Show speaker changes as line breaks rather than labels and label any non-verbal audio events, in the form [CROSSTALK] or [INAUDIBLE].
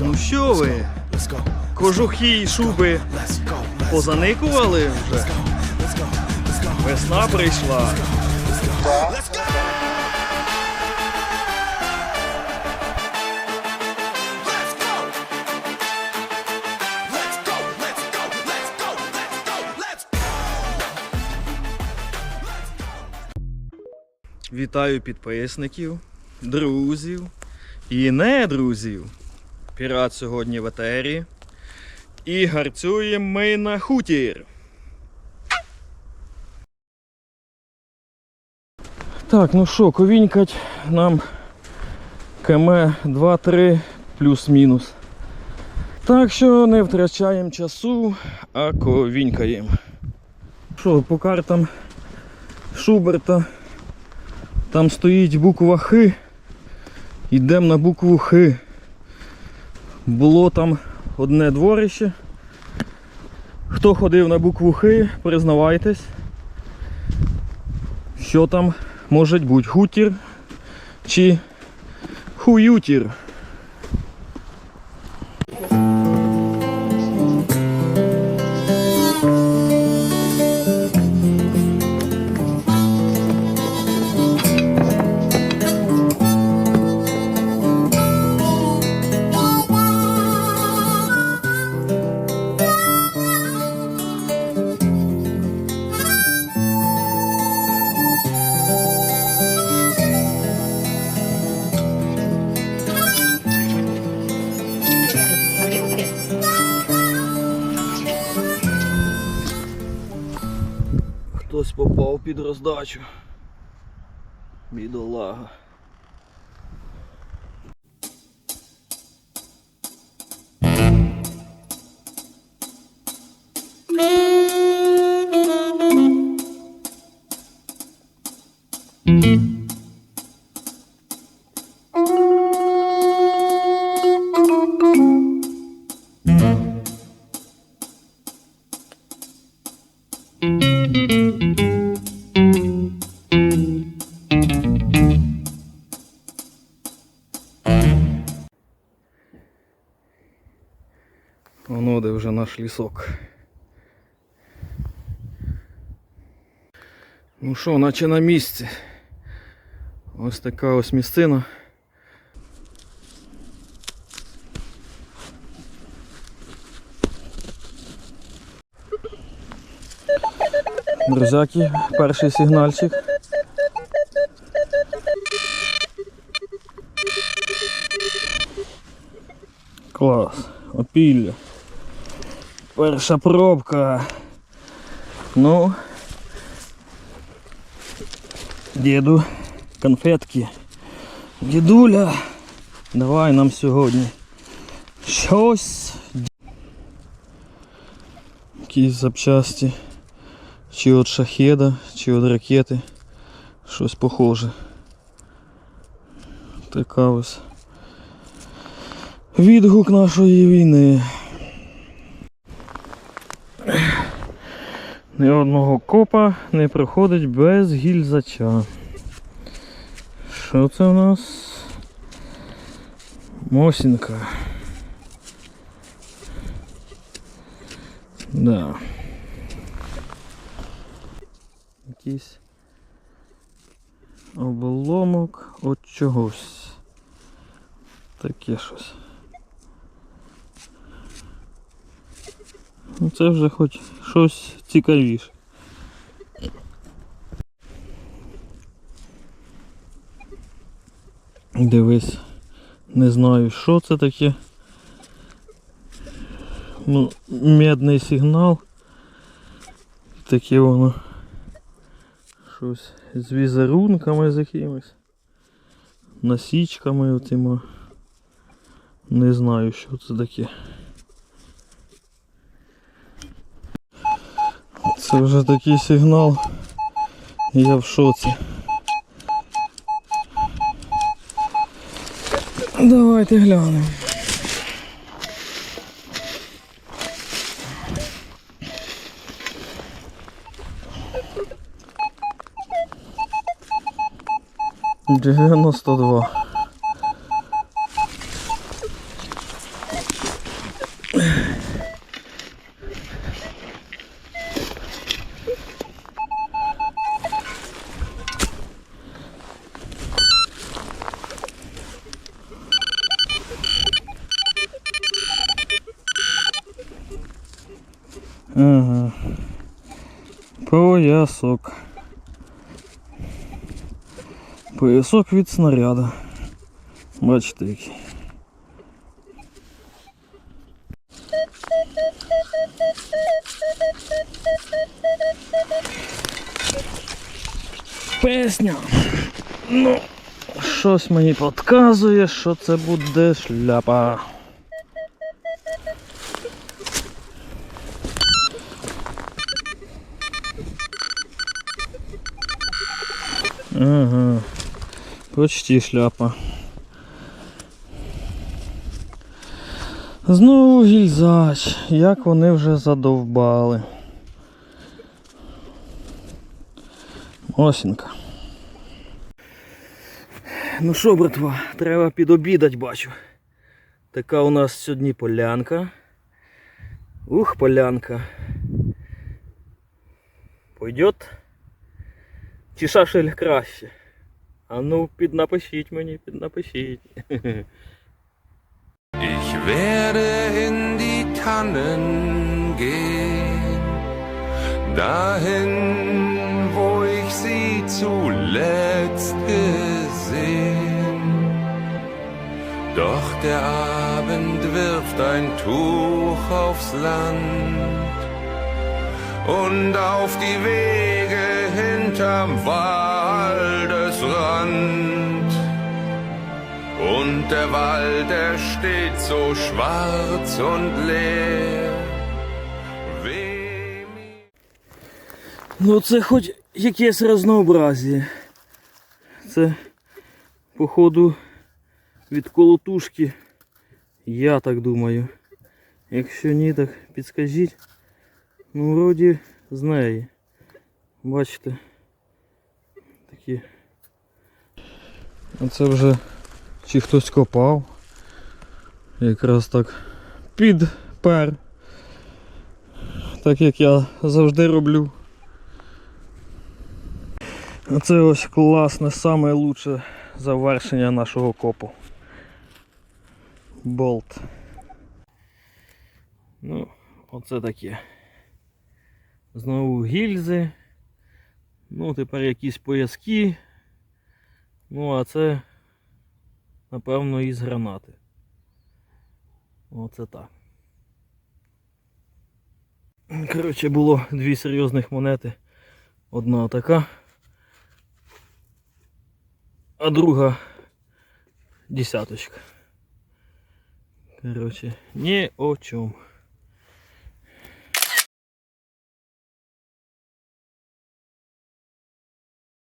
Ну що ви? Кожухи й шуби позаникували вже? Весна прийшла. Вітаю підписників, друзів і не друзів. Пірат сьогодні в етері. І гарцюємо ми на хутір. Так, ну що, ковінькать нам КМ 2-3 плюс-мінус. Так що не втрачаємо часу, а ковінькаємо. Що, по картам Шуберта там стоїть буква Х. Йдемо на букву Х. Було там одне дворище. Хто ходив на букву Х, признавайтесь, що там може бути хутір чи хуютір. Хтось попав під роздачу. Бідолага. Воно де вже наш лісок. Ну що, наче на місці. Ось така ось місцина. Друзяки, перший сигнальчик. Клас. Опілля. Перша пробка. Ну. Діду, конфетки. Дідуля, давай нам сьогодні щось. Якісь запчасті. Чи від шахеда, чи від ракети. Щось похоже. Така ось. Відгук нашої війни. Ні одного копа не проходить без гільзача. Що це у нас? Мосінка. Да. Якийсь обломок от чогось. Таке щось. Ну це вже хоч щось цікавіше. Дивись, не знаю що це таке. Ну, медний сигнал. Таке воно. Щось з візерунками з якимись. Насічками оціма. Не знаю що це таке. Це вже такий сигнал. Я в шоці. Давайте глянемо. Дев'яносто два. Ага. Поясок. Поясок від снаряда. Бачите який. Песня. Ну, щось мені підказує, що це буде шляпа. Ага. Почти шляпа. Знову гільзач. Як вони вже задовбали. Осінка. Ну що, братва, треба підобідать, бачу. Така у нас сьогодні полянка. Ух, полянка. Пойдет? Чи шашель краще? А ну, піднапишіть мені, піднапишіть. [LAUGHS]
Ich werde in die Tannen gehen, dahin, wo ich sie zuletzt gesehen. Doch der Abend wirft ein Tuch aufs Land und auf die Wege Hinterm Waldesrand. Und der Wald, er steht so schwarz und leer.
Ну це хоч якесь разнообразие. Це, походу, від колотушки. Я так думаю. Якщо ні, так підскажіть. Ну, вроді з неї. Бачите. Такі. Оце вже чи хтось копав. Якраз так підпер. Так як я завжди роблю. Оце ось класне, саме лучше завершення нашого копу. Болт. Ну, оце таке. Знову гільзи. Ну, тепер якісь пояски. Ну, а це, напевно, із гранати. Оце так. Коротше, було дві серйозних монети. Одна така. А друга десяточка. Коротше, ні о чому.